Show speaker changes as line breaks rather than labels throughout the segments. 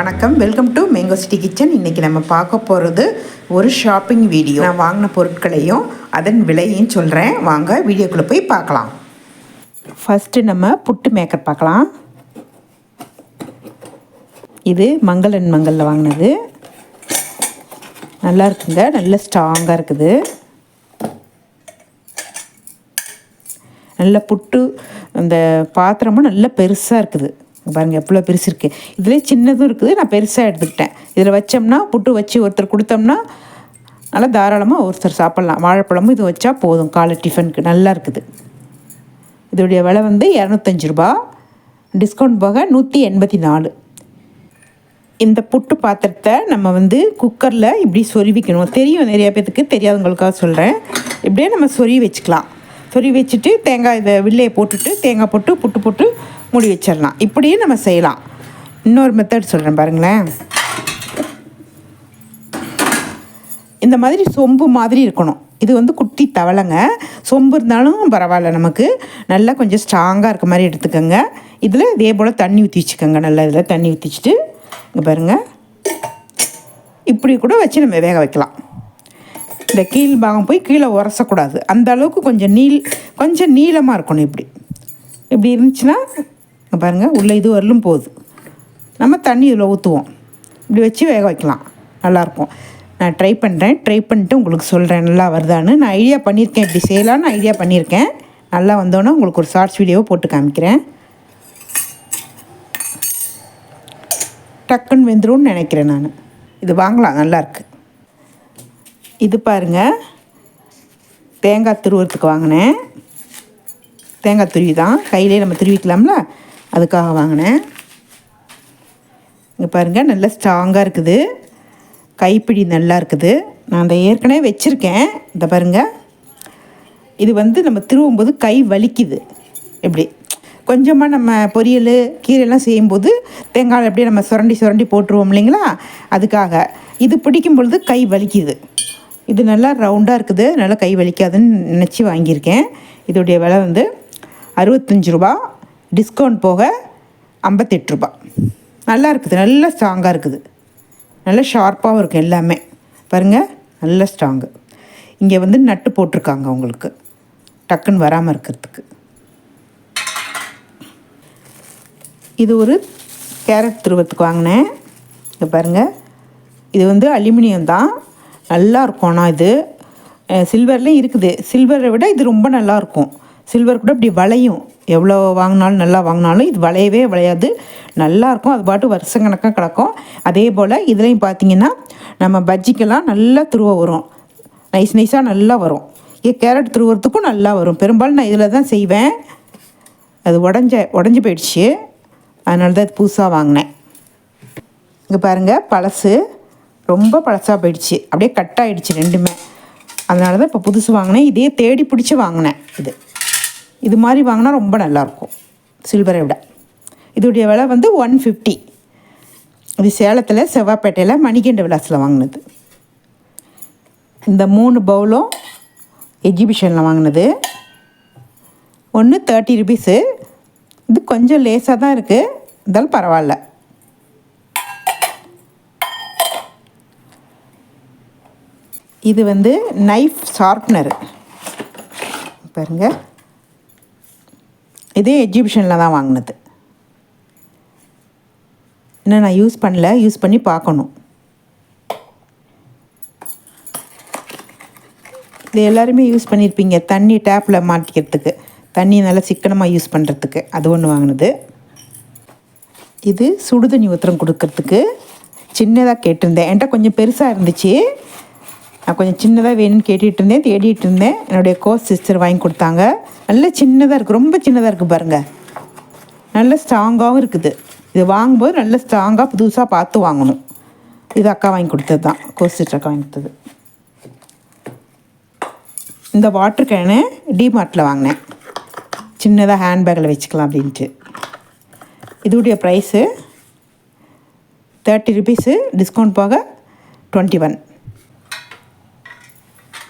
வணக்கம். Welcome to mango city kitchen இன்றைக்கி நம்ம பார்க்க போகிறது ஒரு ஷாப்பிங் வீடியோ நான் வாங்கின பொருட்களையும் அதன் விலையும் சொல்கிறேன் வாங்க வீடியோக்குள்ளே போய் பார்க்கலாம். ஃபஸ்ட்டு நம்ம புட்டு மேக்கர் பார்க்கலாம். இது மங்களன் மங்களில் வாங்கினது. நல்லா இருக்குங்க. நல்ல ஸ்ட்ராங்காக இருக்குது. நல்ல புட்டு அந்த பாத்திரமும் நல்ல பெருசாக இருக்குது. பாருங்கள் எவ்வளோ பெருசு இருக்குது இதுலேயே சின்னதும் இருக்குது நான் பெருசாக எடுத்துக்கிட்டேன். இதில் வச்சோம்னா புட்டு வச்சு ஒருத்தர் கொடுத்தோம்னா நல்லா தாராளமாக ஒருத்தர் சாப்பிட்லாம். வாழைப்பழமும் இது வச்சா போதும் காலை டிஃபனுக்கு. நல்லா இருக்குது. இதோடைய விலை வந்து இரநூத்தஞ்சு ரூபா. டிஸ்கவுண்ட் போக நூற்றி எண்பத்தி நாலு. இந்த புட்டு பாத்திரத்தை நம்ம வந்து குக்கரில் இப்படி சொருவிக்கணும். தெரியும் நிறைய பேத்துக்கு தெரியாதவங்களுக்காக சொல்கிறேன் இப்படியே நம்ம சொருவி வச்சுக்கலாம். சொருவி வச்சுட்டு தேங்காய் இதை வில்லையை போட்டுட்டு தேங்காய் போட்டு புட்டு போட்டு மூடி வச்சிடலாம். இப்படியும் நம்ம செய்யலாம். இன்னொரு மெத்தட் சொல்கிறேன் பாருங்களேன். இந்த மாதிரி சொம்பு மாதிரி இருக்கணும். இது வந்து குட்டி தவளைங்க. சொம்பு இருந்தாலும் பரவாயில்ல நமக்கு. நல்லா கொஞ்சம் ஸ்ட்ராங்காக இருக்க மாதிரி எடுத்துக்கோங்க. இதில் இதே போல் தண்ணி ஊற்றி வச்சுக்கோங்க. நல்லா இதில் தண்ணி ஊற்றி வச்சுட்டு இங்கே பாருங்கள் இப்படி கூட வச்சு நம்ம வேக வைக்கலாம். இந்த கீழ் பாகம் போய் கீழே உரசக்கூடாது. அந்த அளவுக்கு கொஞ்சம் நீள் கொஞ்சம் நீளமாக இருக்கணும் இப்படி. இப்படி இருந்துச்சுன்னா பாருங்கள் உள்ளே இது வரலும் போகுது. நம்ம தண்ணி இதில் ஊற்றுவோம் இப்படி வச்சு வேக வைக்கலாம். நல்லாயிருக்கும். நான் ட்ரை பண்ணுறேன் ட்ரை பண்ணிட்டு உங்களுக்கு சொல்கிறேன் நல்லா வருதான்னு. நான் ஐடியா பண்ணியிருக்கேன். இப்படி செய்யலான்னு ஐடியா பண்ணியிருக்கேன். நல்லா வந்தோன்னே உங்களுக்கு ஒரு ஷார்ட்ஸ் வீடியோவை போட்டு காமிக்கிறேன். டக்குன்னு வெந்துரும்னு நினைக்கிறேன் நான். இது வாங்கலாம் நல்லாயிருக்கு இது பாருங்க. தேங்காய் துருவுறதுக்கு வாங்கினேன். தேங்காய் துருவி தான். கையிலே நம்ம துருவிக்கலாம்ல? அதுக்காக வாங்கினேன். இங்கே பாருங்கள் நல்லா ஸ்ட்ராங்காக இருக்குது. கைப்பிடி நல்லா இருக்குது. நான் அதை ஏற்கனவே வச்சுருக்கேன். இந்த பாருங்கள் இது வந்து நம்ம திருவும்போது கை வலிக்குது. இப்படி கொஞ்சமாக நம்ம பொரியல் கீரையெல்லாம் செய்யும்போது தேங்காய் அப்படியே நம்ம சுரண்டி சுரண்டி போட்டுருவோம் இல்லைங்களா? அதுக்காக. இது பிடிக்கும் பொழுது கை வலிக்குது. இது நல்லா ரவுண்டாக இருக்குது. நல்லா கை வலிக்காதுன்னு நினச்சி வாங்கியிருக்கேன். இதோடைய விலை வந்து அறுபத்தஞ்சு ரூபா. டிஸ்கவுண்ட் போக ஐம்பத்தெட்டு ரூபா. நல்லா இருக்குது. நல்லா ஸ்ட்ராங்காக இருக்குது. நல்லா ஷார்ப்பாகவும் இருக்குது எல்லாமே. பாருங்கள் நல்ல ஸ்ட்ராங்கு இங்கே வந்து நட்டு போட்டிருக்காங்க உங்களுக்கு. டக்குன்னு வராமல் இருக்கிறதுக்கு. இது ஒரு கேரட் துருவத்துக்கு வாங்கினேன். இங்கே பாருங்கள் இது வந்து அலுமினியம் தான். நல்லாயிருக்கும். ஆனால் இது சில்வர்லேயும் இருக்குது. சில்வரை விட இது ரொம்ப நல்லாயிருக்கும். சில்வர் கூட இப்படி வளையும். எவ்வளோ வாங்கினாலும் நல்லா வாங்கினாலும் இது வளையவே வளையாது. நல்லாயிருக்கும். அது பாட்டு வருஷக்கணக்காக கிடக்கும். அதே போல் இதுலேயும் பார்த்தீங்கன்னா நம்ம பஜ்ஜிக்கெல்லாம் நல்லா துருவ வரும். நைஸ் நைஸாக நல்லா வரும். இது கேரட் துருவுறதுக்கும் நல்லா வரும். பெரும்பாலும் நான் இதில் தான் செய்வேன். அது உடஞ்ச உடஞ்சி போயிடுச்சு. அதனால தான் இது புதுசாக வாங்கினேன். இங்கே பாருங்கள் பழசு. ரொம்ப பழசாக போயிடுச்சு. அப்படியே கட் ஆகிடுச்சு ரெண்டுமே. அதனால தான் இப்போ புதுசு வாங்கினேன். இதே தேடி பிடிச்சி வாங்கினேன் இது. இது மாதிரி வாங்கினா ரொம்ப நல்லாயிருக்கும். சில்வரை விட. இதோடைய விலை வந்து ஒன் ஃபிஃப்டி இது சேலத்தில் செவ்வாப்பேட்டையில் மணிகண்ட விலாஸில் வாங்கினது. இந்த மூணு பவுலும் எக்ஸிபிஷனில் வாங்கினது. ஒன்று தேர்ட்டி ருபீஸு இது கொஞ்சம் லேசாக தான் இருக்குது இருந்தாலும் பரவாயில்ல. இது வந்து நைஃப் ஷார்ப்னர் பாருங்க. இதே எக்ஸிபிஷனில் தான் வாங்கினது. இன்னும் நான் யூஸ் பண்ணல யூஸ் பண்ணி பார்க்கணும். இது எல்லாருமே யூஸ் பண்ணியிருப்பீங்க தண்ணி டேப்பில் மாட்டிக்கிறதுக்கு. தண்ணி நல்லா சிக்கனமாக யூஸ் பண்ணுறதுக்கு அது ஒன்று வாங்கினது. இது சுடுதண்ணி ஊத்திரம் கொடுக்கறதுக்கு. சின்னதாக கேட்டிருந்தேன். என்கிட்ட கொஞ்சம் பெருசாக இருந்துச்சு. நான் கொஞ்சம் சின்னதாக வேணும்னு கேட்டுட்டு இருந்தேன் தேடிட்டு இருந்தேன் என்னுடைய கோஸ் சிஸ்டர் வாங்கி கொடுத்தாங்க. நல்ல சின்னதாக இருக்குது ரொம்ப சின்னதாக இருக்குது பாருங்கள் நல்ல ஸ்ட்ராங்காகவும் இருக்குது. இது வாங்கும்போது நல்ல ஸ்ட்ராங்காக புதுசாக பார்த்து வாங்கணும். இது அக்கா வாங்கி கொடுத்தது தான். கோஸ் சிஸ்டர் அக்கா வாங்கி கொடுத்தது. இந்த வாட்டர் கேனு டிமார்ட்டில் வாங்கினேன். சின்னதாக ஹேண்ட்பேக்கில் வச்சுக்கலாம் அப்படின்ட்டு. இதோடைய ப்ரைஸு தேர்ட்டி ருபீஸு டிஸ்கவுண்ட் போக டுவெண்ட்டி ஒன்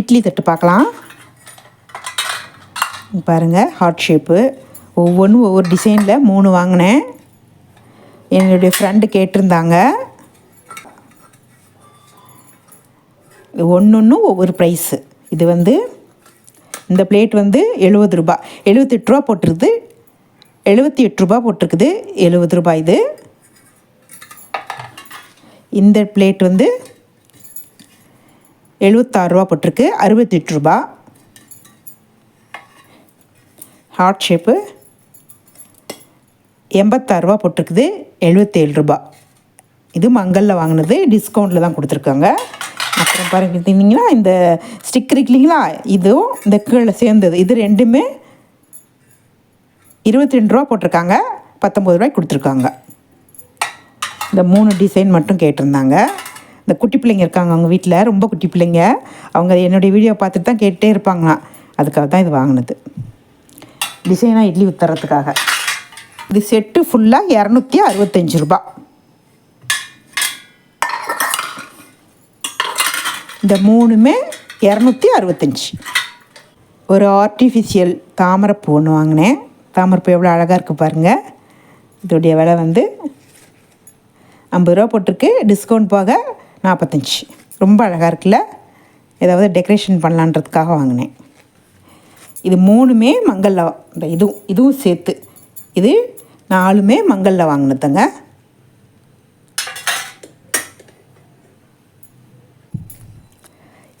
இட்லி தட்டு பார்க்கலாம். பாருங்கள் ஹார்ட் ஷேப்பு ஒவ்வொன்றும் ஒவ்வொரு டிசைனில் மூணு வாங்கினேன். என்னுடைய ஃப்ரெண்டு கேட்டிருந்தாங்க. ஒன்று ஒன்றும் ஒவ்வொரு ப்ரைஸு இது வந்து இந்த பிளேட் வந்து எழுபது ரூபா. எழுபத்தெட்டு ரூபா போட்டிருக்குது. எழுபத்தி எட்டு ரூபா போட்டிருக்குது. எழுபது ரூபாய் இது. இந்த பிளேட் வந்து எழுபத்தாறு ரூபா போட்டிருக்கு. அறுபத்தெட்டு ரூபா. ஹார்ட் ஷேப்பு எண்பத்தாறுரூவா போட்டிருக்குது. எழுபத்தேழு ரூபா. இது மங்களில் வாங்கினது. டிஸ்கவுண்ட்டில் தான் கொடுத்துருக்காங்க. அப்புறம் பார்த்தீங்கன்னா இந்த ஸ்டிக்கர் இருக்கு இல்லைங்களா இதுவும் இந்த கீழே சேர்ந்தது. இது ரெண்டுமே இருபத்தி ரெண்டு ரூபா போட்டிருக்காங்க. பத்தொம்பது ரூபாய்க்கு கொடுத்துருக்காங்க. இந்த மூணு டிசைன் மட்டும் கேட்டிருந்தாங்க. இந்த குட்டி பிள்ளைங்க இருக்காங்க அவங்க வீட்டில் ரொம்ப குட்டி பிள்ளைங்க. அவங்க என்னுடைய வீடியோ பார்த்துட்டு தான் கேட்டே இருப்பாங்களாம். அதுக்காக தான் இது வாங்கினது. டிசைனாக இட்லி ஊற்றுறதுக்காக இது செட்டு ஃபுல்லாக இரநூத்தி அறுபத்தஞ்சு ரூபா. இந்த மூணுமே இரநூத்தி அறுபத்தஞ்சி. ஒரு ஆர்டிஃபிஷியல் தாமரைப்பூ ஒன்று வாங்கினேன். தாமரைப்பூ எவ்வளோ அழகாக இருக்குது பாருங்கள் இதோடைய விலை வந்து ஐம்பது ரூபா போட்டிருக்கு. டிஸ்கவுண்ட் போக நாற்பத்தஞ்சி ரொம்ப அழகாக இருக்குல்ல? ஏதாவது டெக்கரேஷன் பண்ணலான்றதுக்காக வாங்கினேன். இது மூணுமே மங்களில் இந்த இதுவும் இதுவும் சேர்த்து. இது நாலுமே மங்களில் வாங்கினதுங்க.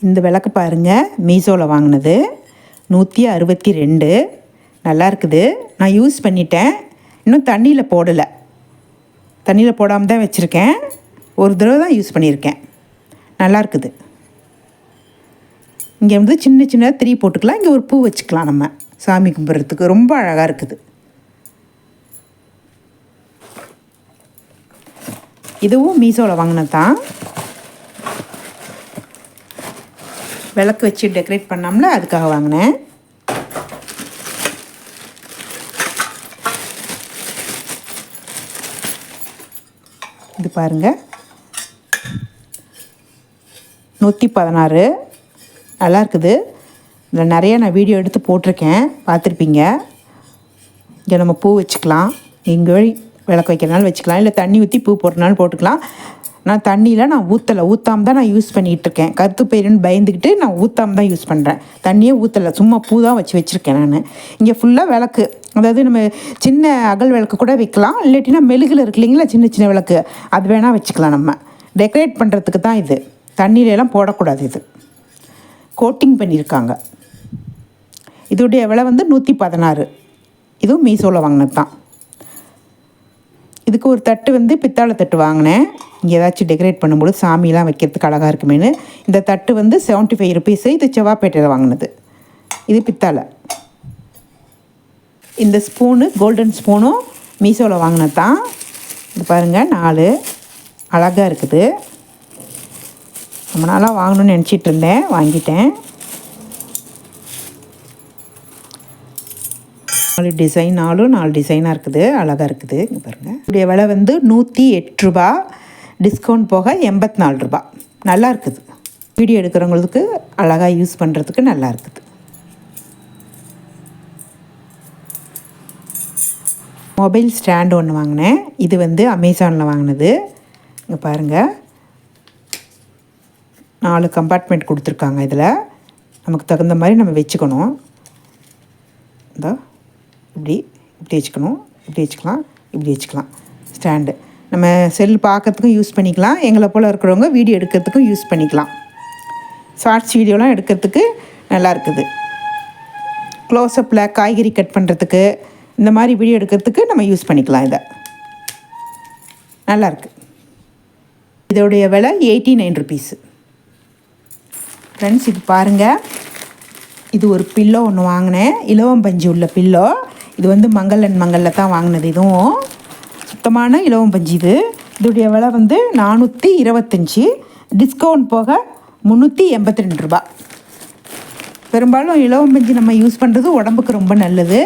இந்த விளக்கு பாருங்கள் மீஷோவில் வாங்கினது. நூற்றி அறுபத்தி ரெண்டு நல்லா இருக்குது. நான் யூஸ் பண்ணிட்டேன். இன்னும் தண்ணியில் போடலை. தண்ணியில் போடாமல் தான் வச்சுருக்கேன். ஒரு தடவை தான் யூஸ் பண்ணியிருக்கேன். நல்லா இருக்குது. இங்கே வந்து சின்ன சின்ன திரி போட்டுக்கலாம். இங்கே ஒரு பூ வச்சுக்கலாம் நம்ம. சாமி கும்பிட்றதுக்கு ரொம்ப அழகாக இருக்குது. இதுவும் மீஷோவில் வாங்கினது தான். விளக்கு வச்சு டெக்கரேட் பண்ணோம்ல அதுக்காக வாங்கினேன். இது பாருங்கள் நூற்றி பதினாறு. நல்லா இருக்குது இதில் நிறைய நான் வீடியோ எடுத்து போட்டிருக்கேன். பார்த்துருப்பீங்க. இங்கே நம்ம பூ வச்சுக்கலாம். இங்கே விளக்கு வைக்கிறனாலும் வச்சுக்கலாம். இல்லை தண்ணி ஊற்றி பூ போடுறனாலும் போட்டுக்கலாம். நான் தண்ணியில் நான் ஊற்றலை ஊற்றாம தான் நான் யூஸ் பண்ணிகிட்டு இருக்கேன் கருத்து பயிருன்னு பயந்துக்கிட்டு நான் ஊற்றாம தான் யூஸ் பண்ணுறேன் தண்ணியே ஊற்றலை சும்மா பூ தான் வச்சு வச்சுருக்கேன் நான். இங்கே ஃபுல்லாக விளக்கு. அதாவது நம்ம சின்ன அகல் விளக்கு கூட வைக்கலாம். இல்லாட்டினா மெழுகில் இருக்கு இல்லைங்களா? சின்ன சின்ன விளக்கு. அது வேணால் வச்சுக்கலாம் நம்ம. டெக்கரேட் பண்ணுறதுக்கு தான் இது. தண்ணியிலலாம் போடக்கூடாது இது. கோட்டிங் பண்ணியிருக்காங்க. இதோடைய விலை வந்து நூற்றி பதினாறு. இதுவும் மீஷோவில் வாங்கினது தான் இதுக்கு ஒரு தட்டு வந்து பித்தாளை தட்டு வாங்கினேன். இங்கே ஏதாச்சும் டெக்கரேட் பண்ணும்போது சாமிலாம் வைக்கிறதுக்கு அழகாக இருக்குமேனு இந்த தட்டு வந்து செவன்ட்டி ஃபைவ் ருபீஸு இது செவ்வாப்பேட்டையில் வாங்கினது. இது பித்தாளை. இந்த ஸ்பூனு கோல்டன் ஸ்பூனும் மீஷோவில் வாங்கினது தான் இது பாருங்கள் நாலு. அழகாக இருக்குது. ரொம்ப நாளாக வாங்கணும்னு நினச்சிட்டு இருந்தேன். வாங்கிட்டேன். நாலு டிசைன் நாலும் நாலு டிசைனாக இருக்குது. அழகாக இருக்குது. இங்கே பாருங்கள் இதோடைய விலை வந்து நூற்றி எட்டு ரூபா. டிஸ்கவுண்ட் போக எண்பத்தி நாலு ரூபா. நல்லா இருக்குது. வீடியோ எடுக்கிறவங்களுக்கு அழகாக யூஸ் பண்ணுறதுக்கு நல்லா இருக்குது. மொபைல் ஸ்டாண்டு ஒன்று வாங்கினேன். இது வந்து அமேசானில் வாங்கினது. இங்கே பாருங்கள் நாலு கம்பார்ட்மெண்ட் கொடுத்துருக்காங்க இதில். நமக்கு தகுந்த மாதிரி நம்ம வச்சுக்கணும். இந்த இப்படி இப்படி வச்சுக்கணும் இப்படி வச்சுக்கலாம் இப்படி வச்சுக்கலாம். ஸ்டாண்டு நம்ம செல் பார்க்கறதுக்கும் யூஸ் பண்ணிக்கலாம். எங்களை போல் இருக்கிறவங்க வீடியோ எடுக்கிறதுக்கும் யூஸ் பண்ணிக்கலாம். ஷார்ட்ஸ் வீடியோலாம் எடுக்கிறதுக்கு நல்லா இருக்குது. க்ளோஸ்அப்பில் காய்கறி கட் பண்ணுறதுக்கு இந்த மாதிரி வீடியோ எடுக்கிறதுக்கு நம்ம யூஸ் பண்ணிக்கலாம் இதை. நல்லாயிருக்கு இதோடைய விலை எயிட்டி நைன் ருபீஸு ஃப்ரெண்ட்ஸ் இது பாருங்கள் இது ஒரு பில்லோ ஒன்று வாங்கினேன். இலவம் பஞ்சு உள்ள பில்லோ இது வந்து மங்களன் மங்களில் தான் வாங்கினது இதுவும். சுத்தமான இலவம் பஞ்சு இது. இதோடைய விலை வந்து நானூற்றி இருபத்தஞ்சி. டிஸ்கவுண்ட் போக முந்நூற்றி எண்பத்தி ரெண்டு ரூபா பெரும்பாலும் இலவம் பஞ்சு நம்ம யூஸ் பண்ணுறது உடம்புக்கு ரொம்ப நல்லது.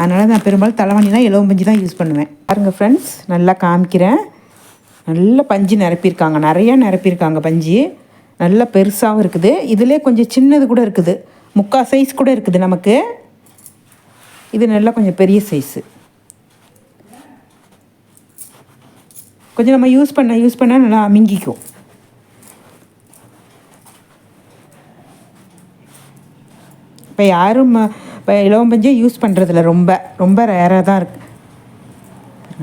அதனால் நான் பெரும்பாலும் தலைவணினா இலவம் பஞ்சு தான் யூஸ் பண்ணுவேன். பாருங்கள் ஃப்ரெண்ட்ஸ் நல்லா காமிக்கிறேன். நல்ல பஞ்சு நிரப்பியிருக்காங்க. நிறையா நிரப்பியிருக்காங்க பஞ்சு. நல்ல பெருசாகவும் இருக்குது. இதிலே கொஞ்சம் சின்னது கூட இருக்குது. முக்கால் சைஸ் கூட இருக்குது நமக்கு. இது நல்லா கொஞ்சம் பெரிய சைஸு கொஞ்சம் நம்ம யூஸ் பண்ண யூஸ் பண்ண நல்லா அமுங்கிக்கும் இப்போ யாரும் இப்போ இளவம் பஞ்சே யூஸ் பண்ணுறதில்ல ரொம்ப ரொம்ப ரேராக தான் இருக்குது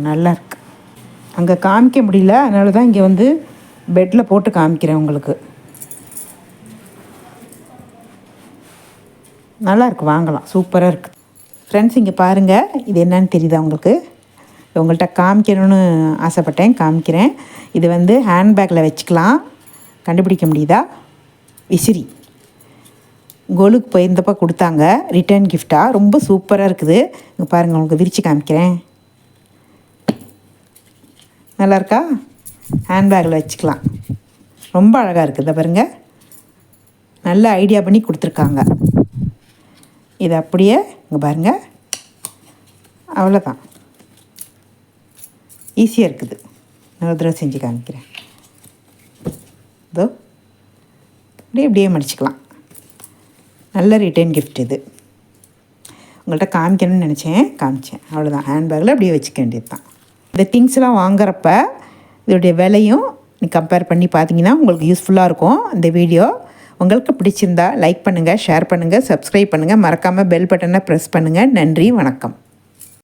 நல்லா இருக்குது அங்கே காமிக்க முடியல. அதனால தான் இங்கே வந்து பெட்டில் போட்டு காமிக்கிறேன் உங்களுக்கு. நல்லாயிருக்கு வாங்கலாம். சூப்பராக இருக்குது ஃப்ரெண்ட்ஸ் இங்கே பாருங்கள் இது என்னன்னு தெரியுதா உங்களுக்கு? உங்கள்கிட்ட காமிக்கணும்னு ஆசைப்பட்டேன் காமிக்கிறேன். இது வந்து ஹேண்ட்பேக்கில் வச்சுக்கலாம். கண்டுபிடிக்க முடியுதா? விசிறி. கோலுக்கு போயிருந்தப்போ கொடுத்தாங்க. ரிட்டர்ன் கிஃப்டாக ரொம்ப சூப்பராக இருக்குது. இங்கே பாருங்கள் உங்களுக்கு விரித்து காமிக்கிறேன். நல்லா இருக்கா? ஹேண்ட்பேக்கில் வச்சுக்கலாம். ரொம்ப அழகாக இருக்குது இதை பாருங்க. நல்ல ஐடியா பண்ணி கொடுத்துருக்காங்க. இது அப்படியே இங்கே பாருங்கள் அவ்வளோதான் ஈஸியாக இருக்குது. நான் தடவை செஞ்சு காமிக்கிறேன். இதோ அப்படியே இப்படியே மடிச்சுக்கலாம். நல்ல ரிட்டர்ன் கிஃப்ட் இது. உங்கள்கிட்ட காமிக்கணும்னு நினச்சேன். காமிச்சேன். அவ்வளோதான் ஹேண்ட்பேக்கில் அப்படியே வச்சுக்க வேண்டியது தான் இந்த திங்ஸ்லாம் வாங்குறப்ப இதோடைய விலையும் நீ கம்பேர் பண்ணி பார்த்தீங்கன்னா உங்களுக்கு யூஸ்ஃபுல்லாக இருக்கும். இந்த வீடியோ உங்களுக்கு பிடிச்சிருந்தா லைக் பண்ணுங்கள் ஷேர் பண்ணுங்கள் சப்ஸ்கிரைப் பண்ணுங்கள் மறக்காமல் பெல் பட்டனை ப்ரெஸ் பண்ணுங்கள் நன்றி வணக்கம்.